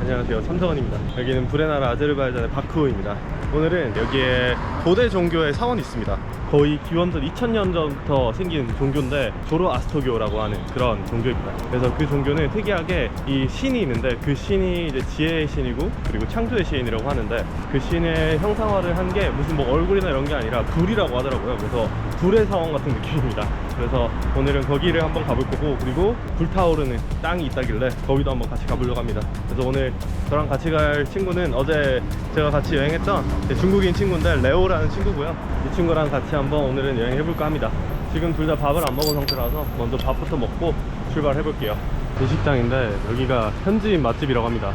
안녕하세요. 참정원입니다. 여기는 불의 나라 아제르바이잔의 바쿠입니다. 오늘은 여기에 고대 종교의 사원이 있습니다 거의 기원전 2000년 전부터 생긴 종교인데 조로아스토교라고 하는 그런 종교입니다. 그래서 그 종교는 특이하게 이 신이 있는데 그 신이 이제 지혜의 신이고 그리고 창조의 신이라고 하는데 그 신의 형상화를 한 게 무슨 뭐 얼굴이나 이런 게 아니라 불이라고 하더라고요. 그래서 불의 사원 같은 느낌입니다. 그래서 오늘은 거기를 한번 가볼 거고 그리고 불타오르는 땅이 있다길래 거기도 한번 같이 가보려고 합니다. 그래서 오늘 저랑 같이 갈 친구는 어제 제가 같이 여행했던 제 중국인 친구인데 레오라는 친구고요. 이 친구랑 같이 한번 오늘은 여행해볼까 합니다. 지금 둘 다 밥을 안 먹은 상태라서 먼저 밥부터 먹고 출발해볼게요. 이 식당인데 여기가 현지인 맛집이라고 합니다.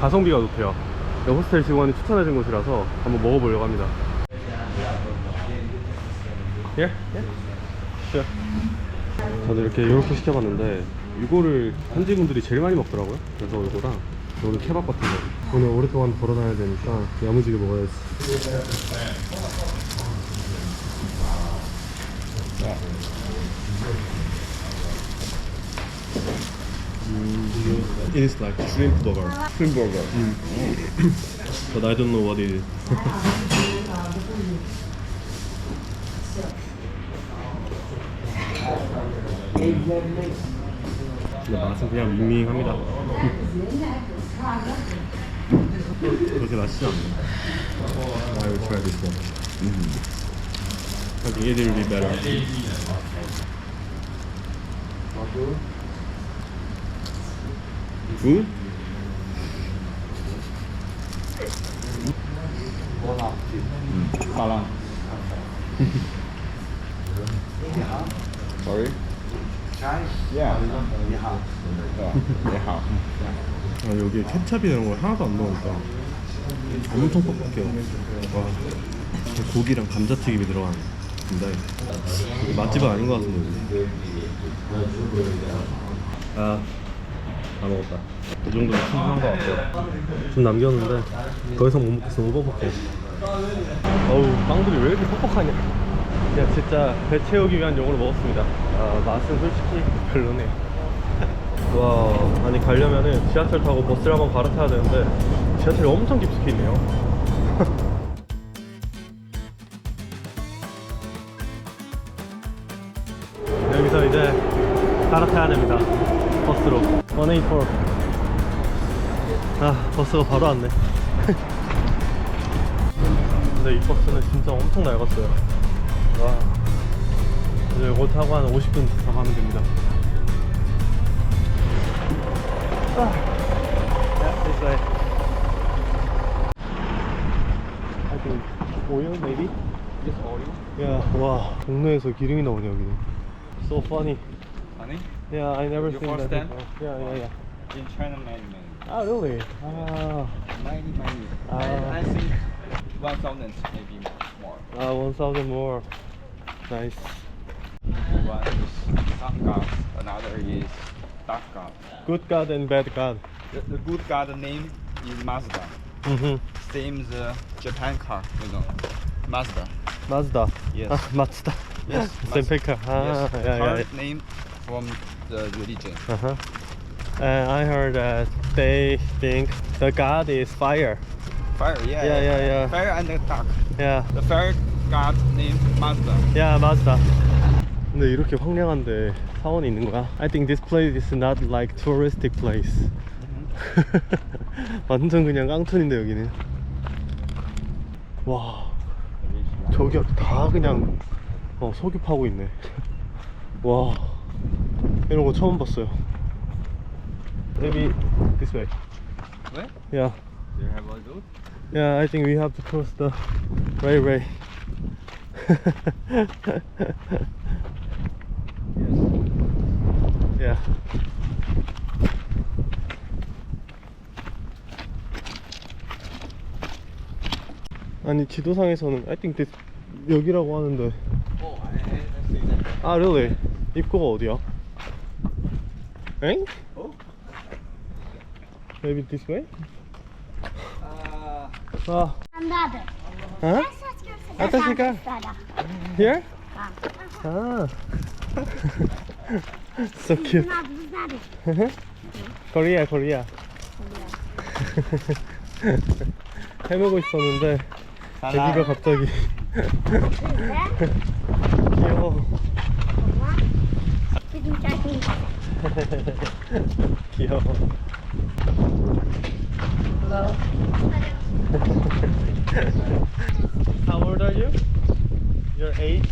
가성비가 좋대요. 호스텔 직원이 추천해준 곳이라서 한번 먹어보려고 합니다. Here? Yeah? Sure. 저도 이렇게 이렇게 시켜봤는데 이거를 현지분들이 제일 많이 먹더라고요. 그래서 이거랑 오늘 케밥 같은 거. 오늘 오랫동안 걸어다녀야 되니까 야무지게 먹어야지 Mm, It is like shrimp burger Shrimp burger. but I don't know what it is 근데 맛은 그냥 밍밍합니다 그렇게 맛있지 않네 I will try this one Think it will be better Good? Malang. Sorry. Yeah. Yeah. 아, 여기에 케찹이나 이런 거 하나도 안 넣으니까 엄청 뻑뻑해요 와 고기랑 감자튀김이 들어간 이게 맛집은 아닌 것 같은데. 아, 다 먹었다. 이 정도면 충분한 것 같아요. 좀 남겼는데 더 이상 못 먹겠어. 뻑뻑해 어우 빵들이 왜 이렇게 뻑뻑하냐. 그냥 진짜 배 채우기 위한 용으로 먹었습니다. 아 맛은 솔직히 별로네. 와 아니 가려면은 지하철 타고 버스를 한번 갈아타야 되는데 지하철이 엄청 깊숙이 있네요 버스가 바로 왔네 근데 이 버스는 진짜 엄청 낡았어요 와 이제 이거 타고 한 50분 더 가면 됩니다 아. Yeah, this way. I think oil maybe? Just oil. Yeah. 와, 동네에서 기름이 나오네 여기는. So funny. Honey? Yeah, I never You seen first that. time? before. Yeah, yeah, yeah. In China, many, many. Ah, really? Ah, Many, many. Ah. I, I think 1,000 maybe more. ah, 1,000 more. Nice. One is sun god, another is dark god. Good God and bad God. The, the good god name is Mazda. Mm-hmm. Same the Japan car, you know. Mazda. Mazda. Yes. Ah, Mazda. Yes, Senpeka. Ah, yes. yeah, yeah, car yeah. name from the religion. Uh-huh. And I heard that they think the God is fire. Fire, yeah. Yeah, yeah, yeah. Fire and the dark. Yeah. The fire god name Mazda. 야 맞다 근데 이렇게 황량한데 사원이 있는 거야? I think this place is not like touristic place 완전 그냥 깡촌인데 여기는 와 저기 다 그냥 어, 석유 파고 있네 와 이런 거 처음 봤어요 Maybe this way What? Yeah Do you have a look? Yeah, I think we have to cross the railway. yeah. 아니 지도상에서는 I think this 여기라고 하는데 Oh, I, I, I see that. 아 really? 입구가 어디야? 엥? Oh? Maybe this way? Uh, 아, Another. 어? Atashika. Here? Ah. so cute. Korea, Korea. 해보고 있었는데 애기가 갑자기 귀여워 귀여워 How old are you? You're eight?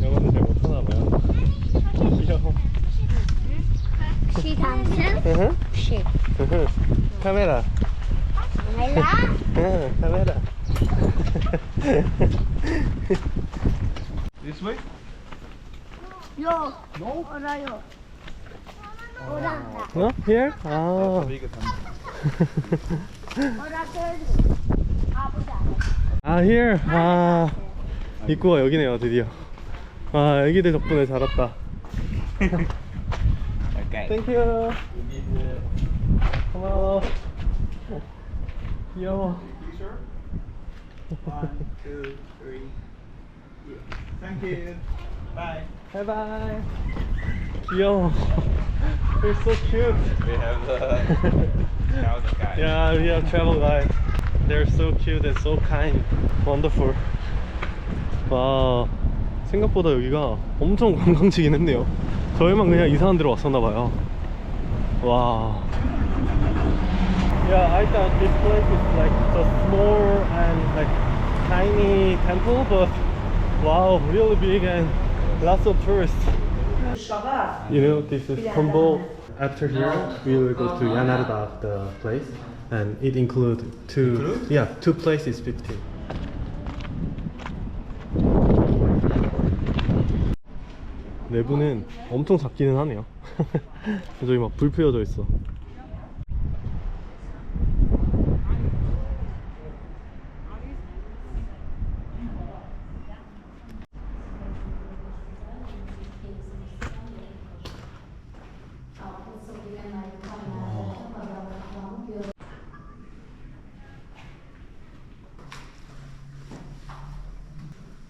영어는 잘 못하나 봐요 귀여워 She Thompson. 으흠, She. 으흠. 카메라 Layla. 응, 카메라 This way? No. Ora yo. Ora. 어? Here? 아 Bigger than Ora third. 아보자. 아 here 아 입구가 여기네요 드디어 아 애기들 덕분에 잘 왔다 Okay. 땡큐 고마워 귀여워 One, two. Thank you. Bye. 바이바이 귀여워 They're so cute We have the travel guide. Yeah, we have travel guide. They're so cute and so kind. Wonderful. 와, 생각보다 여기가 엄청 관광지긴 했네요. 저희만 그냥 이상한 데로 왔었나 봐요. 와. Yeah, I thought this place is like a small and like tiny temple, but wow, really big and lots of tourists. You know, this is Kumbo. After here, we will go to Yanarda, the place, and it include two. Yeah, two places, fifteen. 내부는 엄청 작기는 하네요. 저기 막 불 피워져 있어.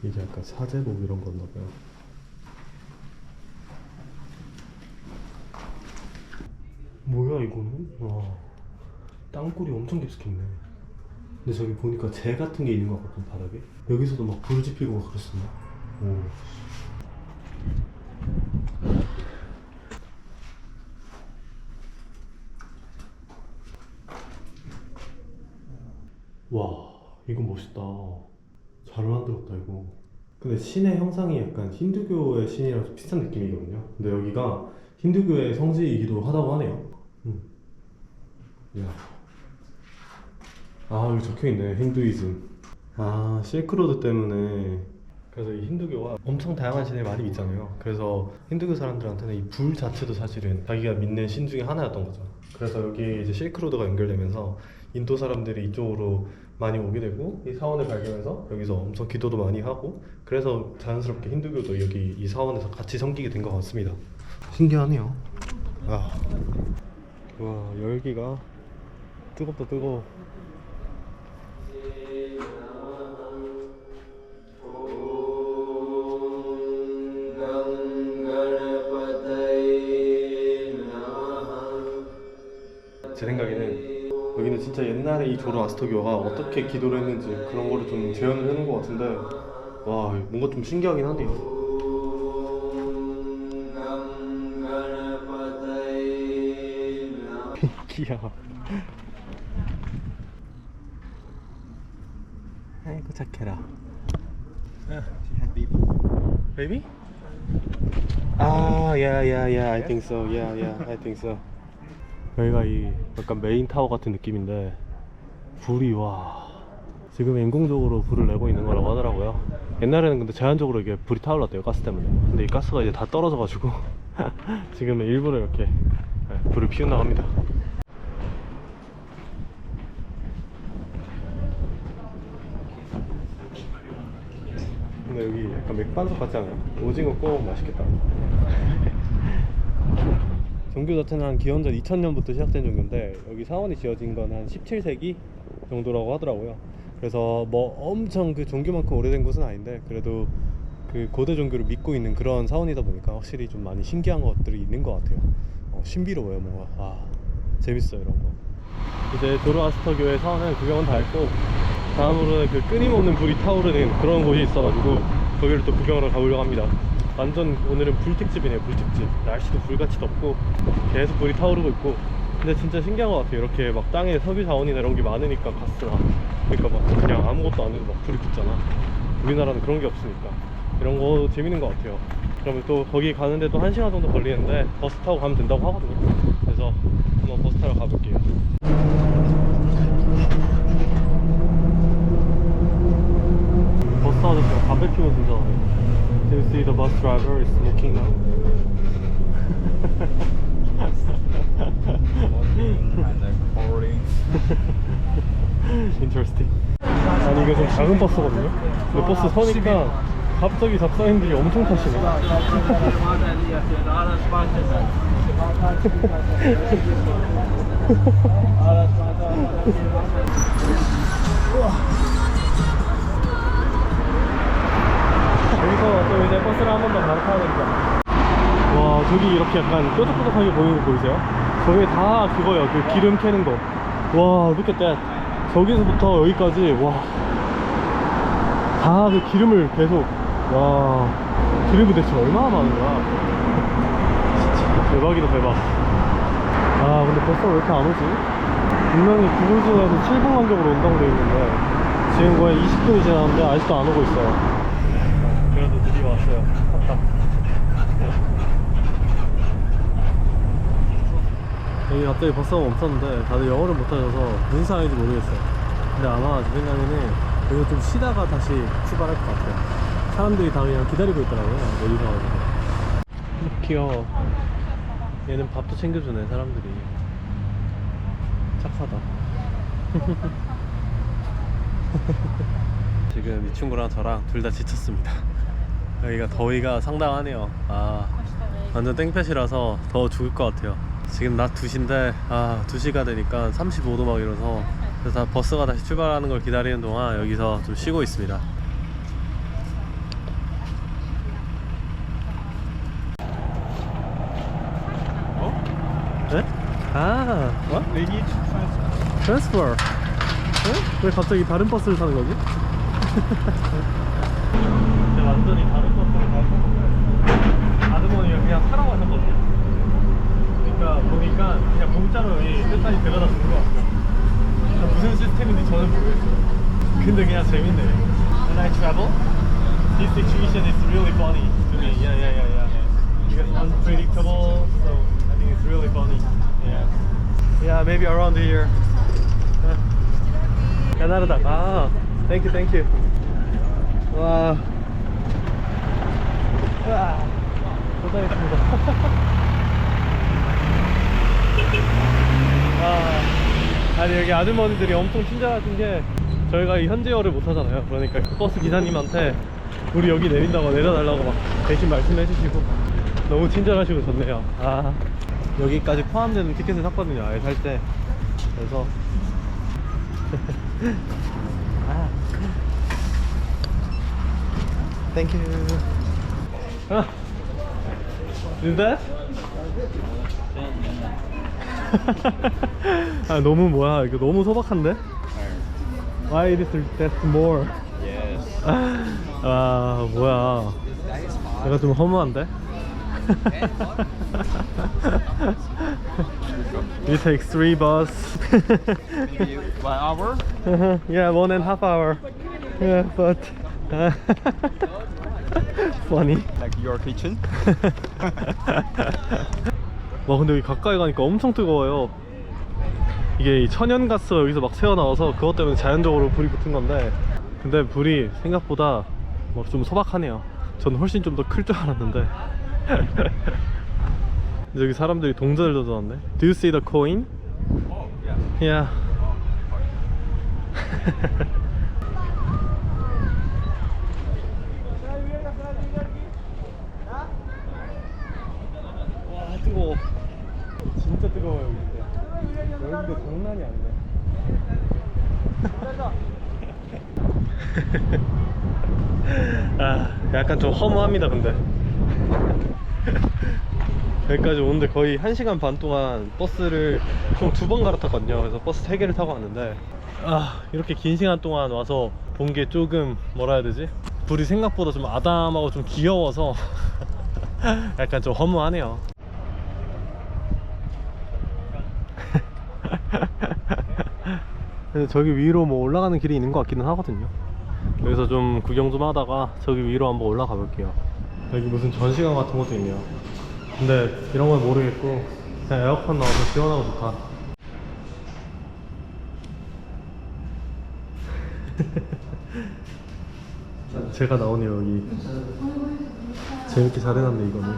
이게 약간 사제복 이런 건가 봐요. 뭐야 이거는? 와 땅굴이 엄청 깊숙이 있네. 근데 저기 보니까 재 같은 게 있는 것 같거든 바닥에. 여기서도 막불 지피고 막 그랬었나? 오. 와 이거 멋있다. 잘 만들었다 이거. 근데 신의 형상이 약간 힌두교의 신이랑 좀 비슷한 느낌이거든요. 근데 여기가 힌두교의 성지이기도 하다고 하네요. 음. 야. 아 여기 적혀 있네 힌두이즘. 아 실크로드 때문에 그래서 이 힌두교가 엄청 다양한 신을 많이 믿잖아요. 그래서 힌두교 사람들한테는 이 불 자체도 사실은 자기가 믿는 신 중에 하나였던 거죠. 그래서 여기 이제 실크로드가 연결되면서 인도 사람들이 이쪽으로 많이 오게 되고 이 사원을 발견해서 여기서 엄청 기도도 많이 하고 그래서 자연스럽게 힌두교도 여기 이 사원에서 같이 섬기게 된 것 같습니다. 신기하네요. 와, 와 열기가 뜨겁다 뜨거워. 제 생각에는 진짜 옛날에 이 조로 아스터교가 어떻게 기도를 했는지 그런 거를 좀 재현을 해놓은 것 같은데 와 뭔가 좀 신기하긴 하네요. 귀여워. 아이고 착해라. Had baby. 아, yeah, yeah, yeah. I think so. Yeah, yeah. I think so. 여기가 이 약간 메인 타워 같은 느낌인데 불이 와 지금 인공적으로 불을 내고 있는 거라고 하더라고요. 옛날에는 근데 자연적으로 이게 불이 타올랐대요 가스 때문에. 근데 이 가스가 이제 다 떨어져 가지고 지금은 일부러 이렇게 네, 불을 피운다고 합니다. 근데 여기 약간 맥반석 같지 않아요? 오징어 구워 맛있겠다. 종교 자체는 한 기원전 2000년부터 시작된 종교인데 여기 사원이 지어진 건 한 17세기 정도라고 하더라고요. 그래서 뭐 엄청 그 종교만큼 오래된 곳은 아닌데 그래도 그 고대 종교를 믿고 있는 그런 사원이다 보니까 확실히 좀 많이 신기한 것들이 있는 것 같아요. 어, 신비로워요, 뭔가. 아, 재밌어요, 이런 거. 이제 조로아스터 교회 사원은 구경은 다 했고 다음으로는 그 끊임없는 불이 타오르는 그런 곳이 있어가지고 거기를 또 구경하러 가보려고 합니다. 완전 오늘은 불특집이네요, 불특집. 날씨도 불같이 덥고 계속 불이 타오르고 있고 근데 진짜 신기한 것 같아요. 이렇게 막 땅에 석유 자원이나 이런 게 많으니까 가스나 그러니까 막 그냥 아무것도 안 해도 막 불이 붙잖아. 우리나라는 그런 게 없으니까 이런 거 재밌는 것 같아요. 그러면 또 거기 가는데 또한 시간 정도 걸리는데 버스 타고 가면 된다고 하거든요. 그래서 한번 버스 타러 가볼게요. 버스 아저씨가 피우고 진짜네. Do you see the bus driver is smoking now? Interesting. 아니 이거 좀 작은 버스거든요. 근데 버스 서니까 갑자기 잡사님들이 엄청 타시네. 또 이제 버스를 한 번더 갈아타야 되니까. 와 저기 이렇게 약간 뾰족뾰족하게 보이는 거 보이세요? 저게 다 그거예요. 그 기름 캐는 거. 와 look at that. 저기서부터 여기까지 와. 다 그 기름을 계속 와 기름이 대체 얼마나 많은 거야 진짜 대박이다 대박 아 근데 벌써 왜 이렇게 안 오지? 분명히 구글 중에서 7분 간격으로 온다고 되어 있는데 지금 거의 20분이 지났는데 아직도 안 오고 있어요 탔다 여기 갑자기 버스가 멈췄는데 다들 영어를 못하셔서 무슨 상황인지 모르겠어요. 근데 아마 제 생각에는 여기 좀 쉬다가 다시 출발할 것 같아요. 사람들이 다 그냥 기다리고 있더라고요 내리셔가지고. 귀여워. 얘는 밥도 챙겨주네 사람들이. 착하다. 지금 이 친구랑 저랑 둘 다 지쳤습니다 여기가 더위가 상당하네요 아 완전 땡볕이라서 더워 죽을 것 같아요 지금 낮 2시인데 아 2시가 되니까 35도 막 이러서 그래서 다 버스가 다시 출발하는 걸 기다리는 동안 여기서 좀 쉬고 있습니다 어? 네? 아 뭐? Transfer. 트랜스퍼 어? 왜 갑자기 다른 버스를 타는 거지? 근데 완전히 다른 버스를 타고 아주머니가 그냥 타라고 하셨거든요 그러니까 보니까 그냥 공짜로 이 뜻하니 데려다 주는 것 같아요 그러니까 무슨 시스템인지 저는 모르겠어요 근데 그냥 재밌네요 When I travel, this situation is really funny to me Yeah, yeah, yeah, yeah Because unpredictable, so I think it's really funny Yeah Yeah, maybe around here 까나르다 아 땡큐 땡큐 와 와, 고생했습니다 아, 아니 여기 아주머니들이 엄청 친절하신 게 저희가 이 현지어를 못하잖아요. 그러니까 그 버스 기사님한테 우리 여기 내린다고 내려달라고 막 대신 말씀해 주시고 너무 친절하시고 좋네요. 아. 여기까지 포함되는 티켓을 샀거든요 아예 살 때. 그래서. 아. Thank you. 아. Is that? 아 너무 뭐야 이거 너무 소박한데? Why is that more? Yes. 아 뭐야 내가 좀 허무한데? We take three bus. Maybe one hour. Uh-huh. yeah, one and a half hour. Yeah, but uh, funny. Like your kitchen. 와 근데 여기 가까이 가니까 엄청 뜨거워요. 이게 이 천연가스가 여기서 막 새어 나와서 그것 때문에 자연적으로 불이 붙은 건데 근데 불이 생각보다 뭐 좀 소박하네요. 저는 훨씬 좀 더 클 줄 알았는데 여기 사람들이 동전을 던져놨네. Do you see the coin? Yeah. Yeah. 와 뜨거워. 진짜 뜨거워요 여기. 여기가 장난이 아니네. 아, 약간 좀 허무합니다, 근데. 여기까지 오는데 거의 1시간 반 동안 버스를 총 두 번 갈아탔거든요. 그래서 버스 3개를 타고 왔는데, 아, 이렇게 긴 시간 동안 와서 본 게 조금, 뭐라 해야 되지? 불이 생각보다 좀 아담하고 좀 귀여워서 약간 좀 허무하네요. 근데 저기 위로 뭐 올라가는 길이 있는 것 같기는 하거든요. 여기서 좀 구경 좀 하다가 저기 위로 한번 올라가 볼게요. 여기 무슨 전시관 같은 것도 있네요. 근데 이런 건 모르겠고 그냥 에어컨 나와서 시원하고 좋다. 제가 나오네요 여기. 재밌게 잘 해놨네 이거는.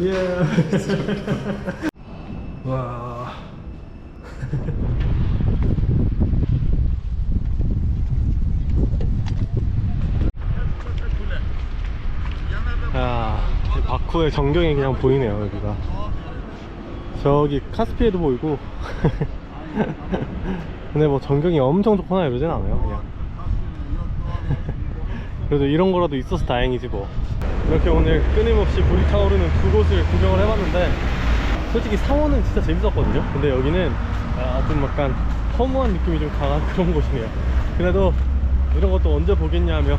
예. 와. 야, 이 바쿠의 전경이 그냥 보이네요, 여기가. 저기 카스피에도 보이고. 근데 뭐 전경이 엄청 좋거나 이러진 않아요, 그냥. 그래도 이런 거라도 있어서 다행이지 뭐. 이렇게 오늘 끊임없이 불이 타오르는 두 곳을 구경을 해봤는데, 솔직히 상원은 진짜 재밌었거든요. 근데 여기는 아, 좀 약간 허무한 느낌이 좀 강한 그런 곳이네요. 그래도 이런 것도 언제 보겠냐 하며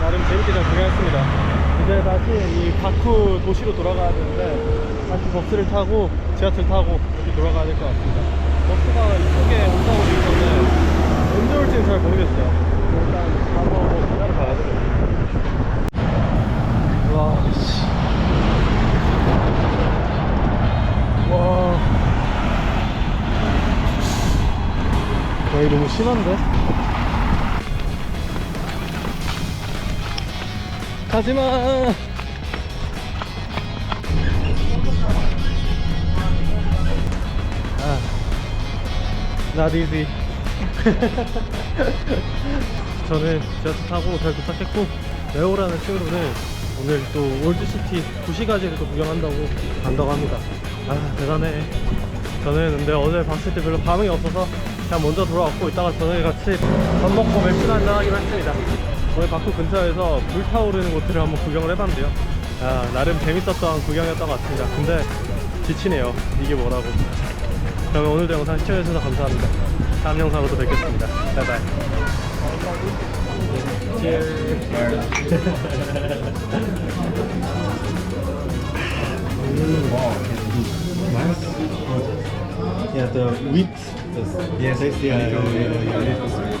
나름 재밌게 잘 구경했습니다. 이제 다시 이 바쿠 도시로 돌아가야 되는데 다시 버스를 타고 지하철 타고 이렇게 돌아가야 될 것 같습니다. 버스가 이쪽에 온다고 되어 있는데 언제 올지는 잘 모르겠어요. 일단 가서 뭐 기다려 봐야죠. 와, 씨. 와. 와, 이거 너무 심한데? 가지마! 아, not easy. 저는 지하철 타고 잘 도착했고, 레오라는 친구는 오늘 또 올드시티 구시가지를 또 구경한다고 간다고 합니다. 아, 대단해. 저는 근데 어제 봤을 때 별로 감흥이 없어서 그냥 먼저 돌아왔고 이따가 저녁에 같이 밥 먹고 맥주 한잔 하기로 했습니다. 오늘 바쿠 근처에서 불타오르는 곳들을 한번 구경을 해봤는데요. 아, 나름 재밌었던 구경이었던 것 같습니다. 근데 지치네요. 이게 뭐라고. 그러면 오늘도 영상 시청해주셔서 감사합니다. 다음 영상으로 또 뵙겠습니다. 바이바이. Yeah, the wheat. Yes, yes, yeah, yeah, yeah, yeah.